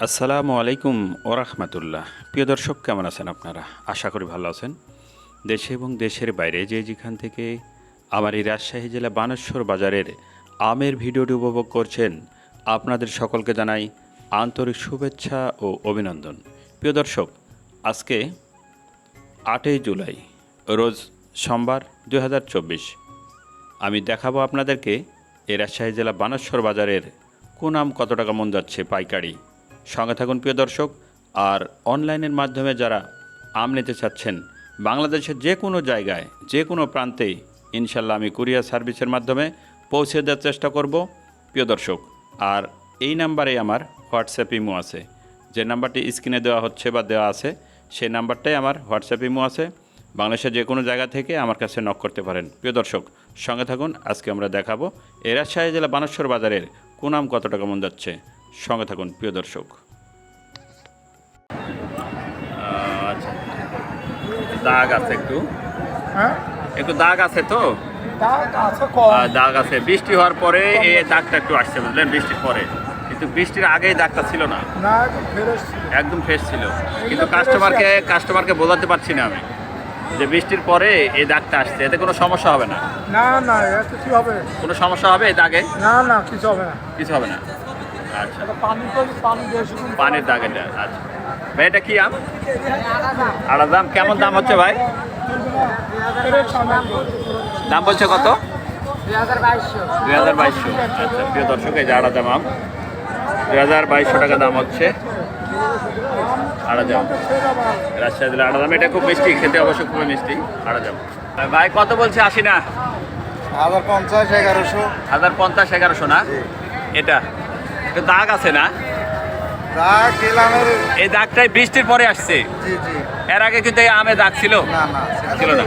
আসসালামু আলাইকুম ওরহমতুল্লাহ। প্রিয় দর্শক, কেমন আছেন আপনারা? আশা করি ভালো আছেন। দেশে এবং দেশের বাইরে যে যেখান থেকে আমার এই রাজশাহী জেলা বানেশ্বর বাজারের আমের ভিডিওটি উপভোগ করছেন, আপনাদের সকলকে জানাই আন্তরিক শুভেচ্ছা ও অভিনন্দন। প্রিয় দর্শক, আজকে আটই জুলাই, রোজ সোমবার দু হাজার চব্বিশ। আমি দেখাবো আপনাদেরকে এই রাজশাহী জেলা বানেশ্বর বাজারের কোন আম কত টাকা মন যাচ্ছে পাইকারি। সঙ্গে থাকুন প্রিয় দর্শক। আর অনলাইনের মাধ্যমে যারা আম নিতে চাচ্ছেন, বাংলাদেশের যে কোনো জায়গায়, যে কোনো প্রান্তে ইনশাল্লাহ আমি কুরিয়ার সার্ভিসের মাধ্যমে পৌঁছে দেওয়ার চেষ্টা করব। প্রিয় দর্শক, আর এই নাম্বারে আমার হোয়াটসঅ্যাপ ইমো আছে। যে নাম্বারটি স্ক্রিনে দেওয়া হচ্ছে বা দেওয়া আছে, সেই নাম্বারটাই আমার হোয়াটসঅ্যাপ ইমো আছে। বাংলাদেশের যে কোনো জায়গা থেকে আমার কাছে নক করতে পারেন। প্রিয় দর্শক, সঙ্গে থাকুন, আজকে আমরা দেখাবো এ রাজশাহী জেলা বানেশ্বর বাজারের কোন আম কত টাকা মন যাচ্ছে। সঙ্গে থাকুন প্রিয় দর্শক। আচ্ছা। দাগ আছে একটু। হ্যাঁ? একটু দাগ আছে তো? দাগ আছে বৃষ্টি হওয়ার পরে এই দাগটা একটু আসছে বুঝলেন? বৃষ্টির পরে। কিন্তু বৃষ্টির আগেই দাগটা ছিল না। একদম ফ্রেশ ছিল। কিন্তু কাস্টমারকে কাস্টমারকে বোঝাতে পারছি না আমি যে বৃষ্টির পরে এই দাগটা আসছে। এতে কোনো সমস্যা হবে না? না না হবে? কোনো সমস্যা হবে এই দাগে? না না কিছু হবে না। কিছু হবে না। আচ্ছা। পানি তো পানি পানির দাগ এটা আচ্ছা। ভাই এটা কি আম? আড়া দাম। কেমন দাম হচ্ছে ভাই? দাম বলছে কত? দুই হাজার বাইশশো। হাজার বাইশশো আচ্ছা। প্রিয় দর্শক এই যে আড়া দাম আম। দুই হাজার বাইশশো টাকা দাম হচ্ছে। আড়া দাম। রাজশাহী জেলা আড়া দাম। এটা খুব মিষ্টি খেতে অবশ্য খুবই মিষ্টি। আড়া দাম। ভাই কত বলছে আসি না? হাজার পঞ্চাশ এগারোশো। হাজার পঞ্চাশ এগারোশো না? এটা? একটু দাগ আছে না? দাগ গেলামের এই দাগটাই বৃষ্টির পরে আসছে। জি জি। এর আগে কিন্তু এই আমে দাগ ছিল? না না ছিল না।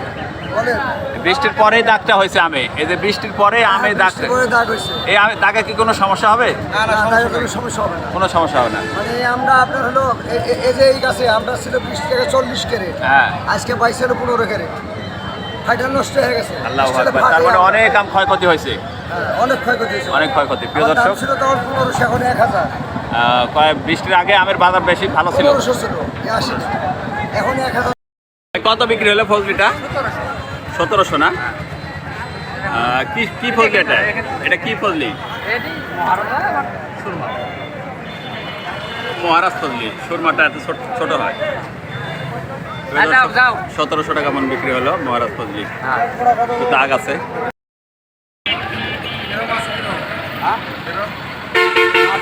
বৃষ্টির পরেই দাগটা হয়েছে আমে। এই যে বৃষ্টির পরে আমে দাগটা দাগ হয়েছে। এই আমে দাগে কি কোনো সমস্যা হবে? না না কোনো সমস্যা হবে না। কোনো সমস্যা হবে না। মানে আমরা আপনার হলো এই যে এই গাছে আমরা ছিল বিশ থেকে চল্লিশ ক্যারেট। হ্যাঁ। আজকে বাইশ হলো পনেরো ক্যারেট। ফাইটার নষ্ট হয়ে গেছে। আল্লাহ তারপরে অনেক আম ক্ষয়ক্ষতি হয়েছে। হ্যাঁ, অনেক ক্ষয়ক্ষতি হয়েছে। অনেক ক্ষয়ক্ষতি। প্রিয় দর্শক ছিল তখন পনেরোশো এখন এক হাজার। আহ, বৃষ্টির আগে আমের বাজার বেশি ভালো ছিল? এখন এক হাজার। কত বিক্রি হলো ফজলিটা? সতেরোশো। না? আহ, কি কি ফজলি এটা? এটা কি ফজলি? মহারাজ ফজলি সুরমাটা এত ছোট ছোট হয়। সতেরোশো টাকা মন বিক্রি হলো মহারাজ ফজলি।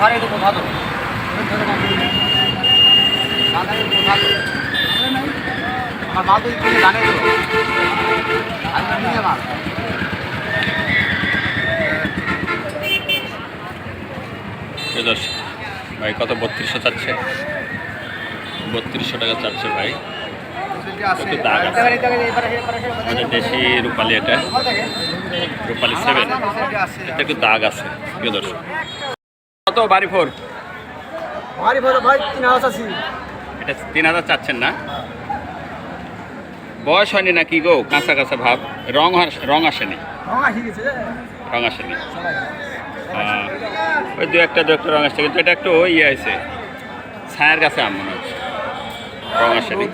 তো দাগ আছে প্রিয় দর্শক, ভাই কত বত্রিশশো চাচ্ছে? বত্রিশশো টাকা চাচ্ছে ভাই। দাগ আছে। দেশি রূপালি এটা। রূপালি সেভেন এটা একটু দাগ আছে প্রিয় দর্শক কত বাড়ি ফোর ভারী ভালো ভাই তিন হাজার এটা তিন হাজার চাচ্ছেন না? বয়স হয়নি না কি গো? কাঁচা কাঁচা ভাব। রং রং আসেনি? রং আসেনি। ওই দু একটা দু একটা রং আসছে কিন্তু এটা একটু ইয়ে আছে ছায়ার কাছে আম মনে হচ্ছে। রং আসেনি।